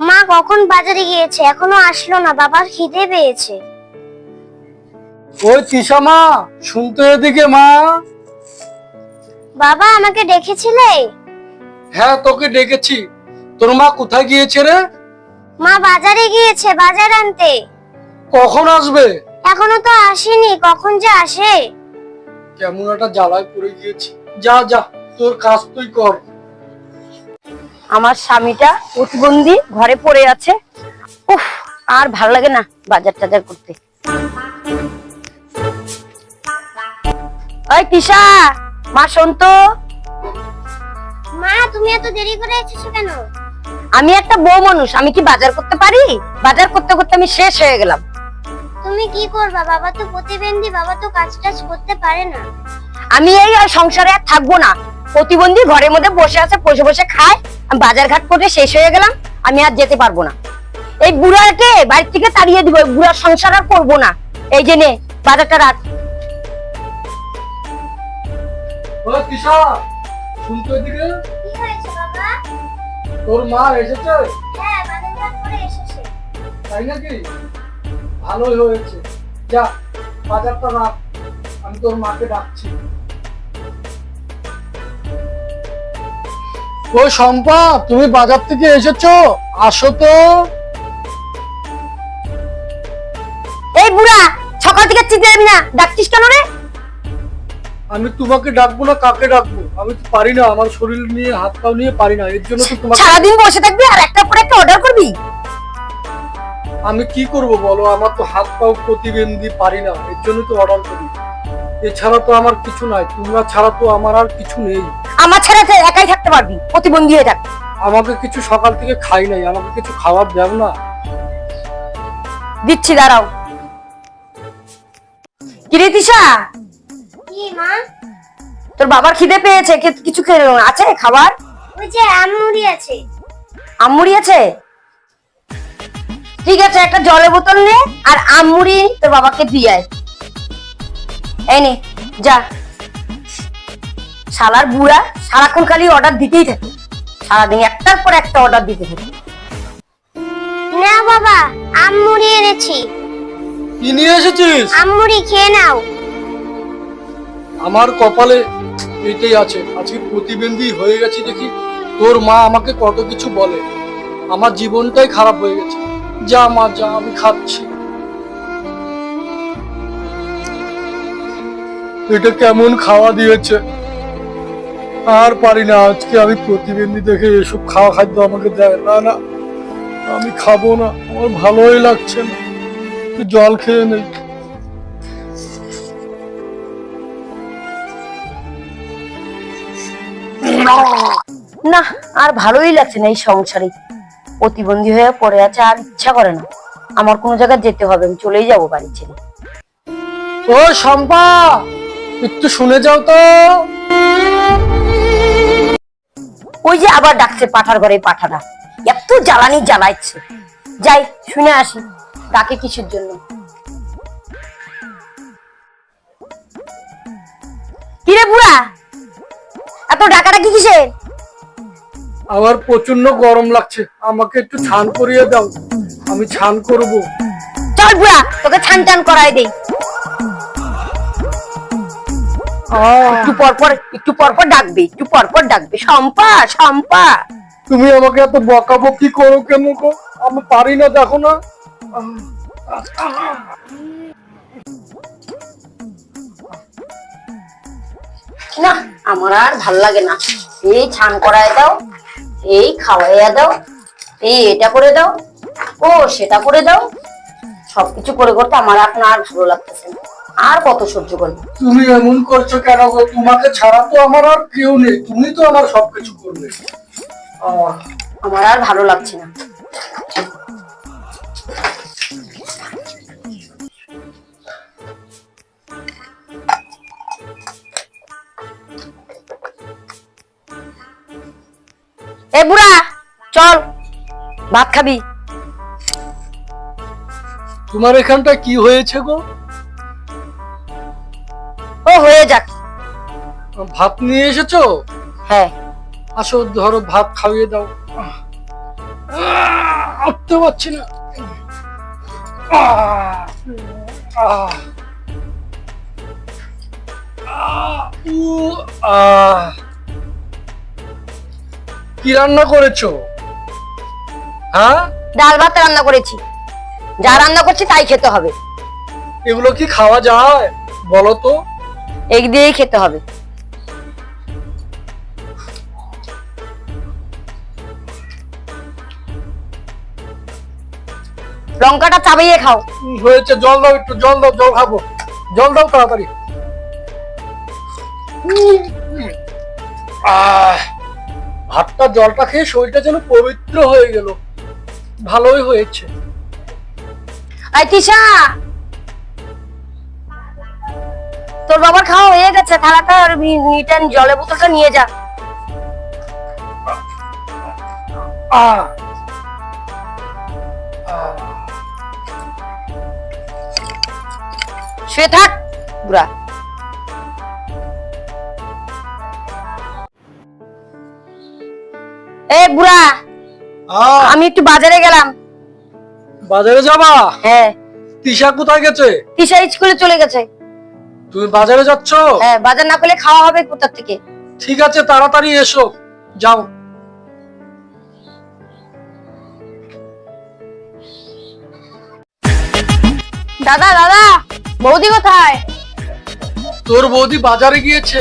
মা কখন বাজারে গিয়েছে? এখনও আসলো না বাবার খিদে পেয়েছে। ওই তিশা মা শুনতো এদিকে মা। বাবা আমাকে ডেকেছিলে? হ্যাঁ তোকে ডেকেছি। তোর মা কোথায় গিয়েছে রে? মা বাজারে গিয়েছে বাজার আনতে। কখন আসবে? এখনও তো আসেনি কখন যে আসে? কেমন একটা জ্বালায় পড়ে গিয়েছি। যা যা তোর কাজ তুই কর। আমার স্বামীটা প্রতিবন্ধী ঘরে পড়ে আছে। উফ আর ভালো লাগে না বাজার টাজার করতে। ওই তিশা মা শোন তো। মা তুমি এত দেরি করে এসেছ কেন? আমি একটা বউ মানুষ আমি কি বাজার করতে পারি? বাজার করতে করতে আমি শেষ হয়ে গেলাম। তুমি কি করবা? বাবা তো প্রতিবন্ধী বাবা তো কাজ টাজ করতে পারে না। আমি এই আর সংসারে আর থাকব না। প্রতিবন্ধী ঘরের মধ্যে বসে আছে বসে বসে খায়। আমি বাজার ঘাট করে শেষ হয়ে গেলাম আমি আর যেতে পারব না। এই বুড়াকে বাড়ি থেকে তাড়িয়ে দিব এই বুড়ার সংসার আর করব না। এই যে নে বাজারটা রাখ। ওই তিশা শুনতো এদিকে? কি হয়েছে বাবা? তোর মা এসেছে? হ্যাঁ বাজার ঘাট করে এসেছে। তাই নাকি? ভালোই হয়েছে। যা বাজারটা রাখ। আমি তোর মাকে ডাকছি। ও শম্পা তুমি বাজার থেকে এসেছ? আসো তো। এই বুড়া সকাল থেকে চিনতে না। ডাকছিস কেন রে? আমি তোমাকে ডাকবো না কাকে ডাকবো? আমি তো পারি না আমার শরীর নিয়ে হাত পাও নিয়ে পারি না এর জন্য তো তোমাকে সারাদিন বসে থাকবি আর একটা পর একটা অর্ডার করবি? আমি কি করব বলো? আমার তো হাত পাও প্রতিবন্ধী পারি না এর জন্য তো অর্ডার করি। এছাড়া তো আমার কিছু নাই তোমরা ছাড়া তো আমার আর কিছু নেই। আমার ছাড়া তুই একাই থাকতে পারবি প্রতিবন্ধী হয়ে থাক আমাকে কিছু সকাল থেকে খাই নাই আমাকে কিছু খাবার দেও না। দিচ্ছি দাঁড়াও। কিরে তিশা? কি মা? তোর বাবার খিদে পেয়েছে কিছু খেয়ে নে। আছে খাবার? ওই যে আমুড়ি আছে। আমুড়ি আছে? ঠিক আছে একটা জলের বোতল নে আর আমুড়ি তোর বাবাকে দিয়ে আয়। এই নে যা। শালার বুড়া সারাক্ষণ খালি অর্ডার দিতেই থাকে। সারাদিন একটার পর একটা অর্ডার দিতে থাকে। না বাবা আমুড়ি এনেছি। কি নিয়ে এসেছিস? আমুড়ি খেয়ে নাও। আমার কপালে এটাই আছে। আজকে প্রতিবন্ধী হয়ে গেছি দেখি তোর মা আমাকে কত কিছু বলে। আমার জীবনটাই খারাপ হয়ে গেছে। যা মা যা আমি খাচ্ছি। এটা কেমন খাওয়া দিয়েছে। আর পারি না আজকে আমি প্রতিবন্ধী দেখে এসব খাওয়া খাদ্য আমাকে দেয়। না না আমি খাব না আমার ভালোই লাগছে না। জল খেয়ে নেই। না আর ভালোই লাগছে না এই সংসারে। প্রতিবন্ধী হয়ে পড়ে আছে আর ইচ্ছা করে না। আমার কোনো জায়গায় যেতে হবে আমি চলেই যাব বাড়ি ছেড়ে। ও শম্পা! একটু শুনে যাও তো। ওই যে আবার ডাকছে পাঠার ঘরে পাঠাটা। এত জ্বালানি জ্বালাচ্ছে। যাই শুনে আসি। ডাকে কিসের জন্য? কিরে বুড়া? এত ডাকাটা কি কিসের? আমার প্রচণ্ড গরম লাগছে। আমাকে একটু ছান করিয়ে দাও। আমি ছান করব। চল বুড়া তোকে ছান টান করাই দেই। একটু পর পর একটু পর পর ডাকবে একটু পর পর ডাকবে। শম্পা শম্পা। তুমি আমাকে এত বকাবকি করো কেন গো? আমি পারি না দেখো না। না আমার আর ভালো লাগে না। এই ছান করায় দাও এই খাওয়াইয়া দাও এই এটা করে দাও ও সেটা করে দাও। সবকিছু করে করতে আমার এখন আর ভালো লাগতেছে না। আর কত সহ্য করব? তুমি এমন করছ কেন গো? তোমাকে ছাড়া তো আমার আর কেউ নেই। তুমি তো আমার সবকিছু করবে। আমার আর ভালো লাগছে না। এ বুড়া চল ভাত খাবি। তোমার এখানটা কি হয়েছে গো? ভাত নিয়ে এসেছ? হ্যাঁ। আসো ধরো ভাত খাইয়ে দাও। উঠতে পারছি না। কি রান্না করেছ? হ্যাঁ? ডাল ভাত রান্না করেছি। যা রান্না করছি তাই খেতে হবে। এগুলো কি খাওয়া যায়? বলো তো। এই দিয়েই খেতে হবে। লঙ্কাটা চাবাইয়ে খাও। হয়েছে? জল দাও একটু জল দাও জল খাব। জল দাও তাড়াতাড়ি। আহ, ভাতটা জলটা খেয়ে শরীরটা যেন পবিত্র হয়ে গেল। ভালোই হয়েছে। আই তিশা! তোর বাবার খাওয়া হয়ে গেছে থালাটা আর মিটান জলের বোতলটা নিয়ে যা। আহ, শুয়ে থাক বুড়া। এ বুড়া আমি একটু বাজারে গেলাম। বাজারে যাবা? হ্যাঁ। তিশা কোথায় গেছে? তিশা স্কুলে চলে গেছে। তুমি বাজারে যাচ্ছ? হ্যাঁ বাজার না করলে খাওয়া হবে কোথার থেকে? ঠিক আছে তাড়াতাড়ি এসো। যাও। দাদা দাদা! বৌদি কোথায়? তোর বৌদি বাজারে গিয়েছে।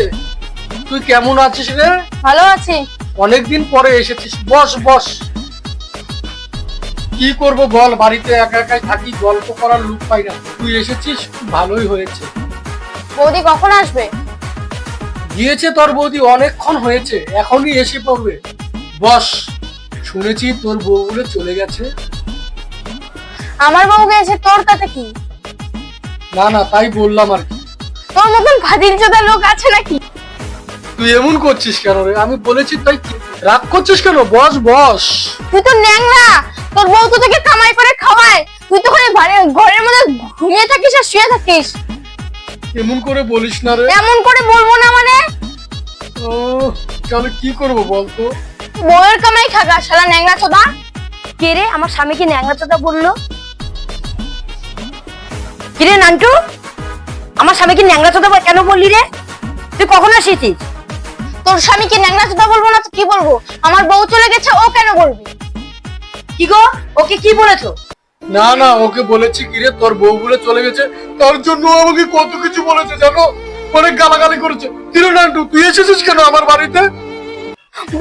তুই কেমন আছিস রে? ভালো আছি। অনেকদিন পরে এসেছিস। বস বস। কি করব বল বাড়িতে একা একাই থাকি গল্প করার লোক পাই না। তুই এসেছিস ভালোই হয়েছে। বৌদি কখন আসবে? গিয়েছে তোর বৌদি অনেকক্ষণ হয়েছে। এখনই এসে পড়বে। বস শুনেছি তোর বউ বলে চলে গেছে। আমার বউ গেছে তোর তাতে কি? না না তাই বললাম আর কি। তোর মতন ফাজিল লোক আছে নাকি? তুই এমন করছিস কেন রে? আমি বলেছি তাই কি? রাগ করছিস কেন? বস বস। তুই তো ন্যাংরা। তোর বউ তো তোকে কামাই করে খাওয়ায়। তুই তো খালি ঘরে- ঘরের মধ্যে ঘুমিয়ে থাকিস আর শুয়ে থাকিস। এমন করে বলিস না রে। এমন করে বলব না মানে? ও তাহলে কি করব বলতো? বউয়ের কামাই খাগা শালা ন্যাংরা চোদা। কে রে? আমার স্বামীকে ন্যাংরা চোদা বলল? কি রে নান্টু? আমার স্বামীকে ন্যাংরা চোদা কেন বললি রে? তুই কখন আসিছিস তোর স্বামীকে ন্যাংরা চোদা বলব না তো কি বলব? আমার বউ চলে গেছে ও কেন বলবি? কি গো? ওকে কি বলেছ? না না ওকে বলেছি কি রে? তোর বউ বলে চলে গেছে তার জন্য ও আমাকে কত কিছু বলেছে জানো? অনেক গালাগালি করেছে। কিরে নান্টু তুই এসেছিস কেন আমার বাড়িতে?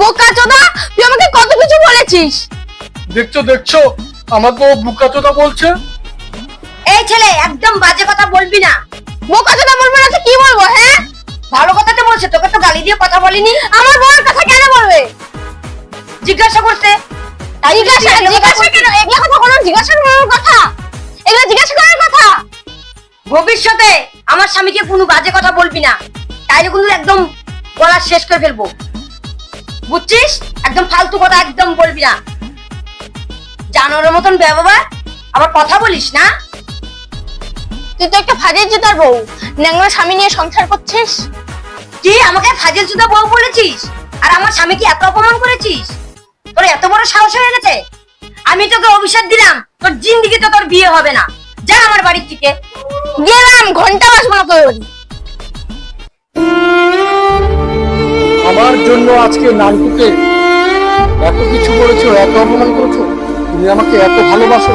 বোকা চোদা তুই আমাকে কত কিছু বলেছিস? দেখছ দেখছ আমার তো বুকা চোদা বলছে? এই ছেলে একদম বাজে কথা বলবি না। বোকা চোদা বলব না তো কি বলব হ্যাঁ? ভালো কথা তো বলছে তোকে তো গালি দিয়ে কথা বলিনি। আমার বউয়ের কথা কেন বলবে? জিজ্ঞাসা করতে। জিজ্ঞাসা জিজ্ঞাসা কেন? এগুলো কথা কোনো জিজ্ঞাসা করার কথা। এগুলো জিজ্ঞাসা করার কথা। ভবিষ্যতে আমার স্বামীকে কোনো বাজে কথা বলবি না। তাইলে কিন্তু একদম গলা শেষ করে ফেলব। বুঝছিস? একদম ফালতু কথা একদম বলবি না। জানোয়ারের মতন ব্যবহার? আবার কথা বলিস না? তুই তো একটা ফাজের জুতার বউ। ন্যাংরা স্বামী নিয়ে সংসার করছিস? কি? আমাকে ফাজের জুতা বউ বলেছিস? আর আমার স্বামীকে এত অপমান করেছিস? তোর এত বড় সাহস হয়ে গেছে? আমি তোকে অভিশাপ দিলাম তোর জিন্দিগিতে তোর বিয়ে হবে না। যা আমার বাড়ির থেকে। গেলাম ঘণ্টা বাজবো না তোর বাড়ি। আমার জন্য আজকে নান্টুকে এত কিছু করেছ এত অপমান করেছ? তুমি আমাকে এত ভালোবাসো,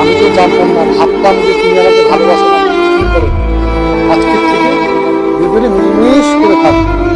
আমি তো জানতাম না, ভাবতাম যে তুমি আমাকে ভালোবাসো না। আজকের থেকে দুজনে মিস করে থাকব